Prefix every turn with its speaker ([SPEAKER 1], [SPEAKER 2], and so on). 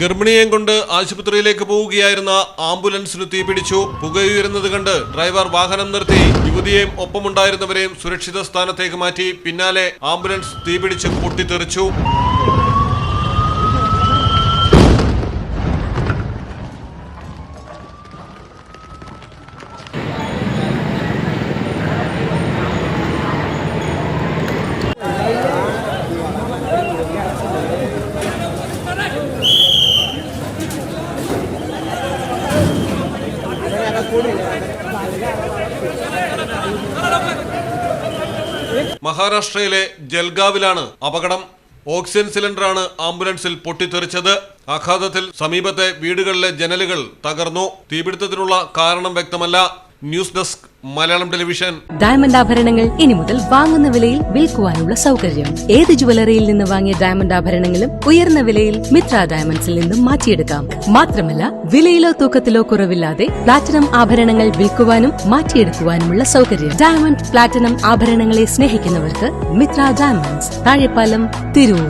[SPEAKER 1] ഗർഭിണിയെയും കൊണ്ട് ആശുപത്രിയിലേക്ക് പോവുകയായിരുന്ന ആംബുലൻസിന് തീപിടിച്ചു പുകയുയരുന്നത് കണ്ട് ഡ്രൈവർ വാഹനം നിർത്തി. യുവതിയെയും ഒപ്പമുണ്ടായിരുന്നവരെയും സുരക്ഷിത സ്ഥാനത്തേക്ക് മാറ്റി. പിന്നാലെ ആംബുലൻസ് തീപിടിച്ച് പൊട്ടിത്തെറിച്ചു. മഹാരാഷ്ട്രയിലെ ജൽഗാവിലാണ് അപകടം. ഓക്സിജൻ സിലിണ്ടറാണ് ആംബുലൻസിൽ പൊട്ടിത്തെറിച്ചത്. ആഘാതത്തിൽ സമീപത്തെ വീടുകളിലെ ജനലുകൾ തകർന്നു. തീപിടുത്തത്തിനുള്ള കാരണം വ്യക്തമല്ല. News desk Malayalam television.
[SPEAKER 2] Diamond ആഭരണങ്ങൾ ഇനി മുതൽ വാങ്ങുന്ന വിലയിൽ വിൽക്കുവാനുള്ള സൗകര്യം. ഏത് ജുവലറിയിൽ നിന്ന് വാങ്ങിയ ഡയമണ്ട് ആഭരണങ്ങളും ഉയർന്ന വിലയിൽ മിത്ര ഡയമണ്ട്സിൽ നിന്നും മാറ്റിയെടുക്കാം. മാത്രമല്ല വിലയിലോ തൂക്കത്തിലോ കുറവില്ലാതെ പ്ലാറ്റിനം ആഭരണങ്ങൾ വിൽക്കുവാനും മാറ്റിയെടുക്കുവാനുമുള്ള സൗകര്യം. ഡയമണ്ട് പ്ലാറ്റിനം ആഭരണങ്ങളെ സ്നേഹിക്കുന്നവർക്ക് മിത്ര ഡയമണ്ട്സ് താഴെപ്പാലം തിരൂർ.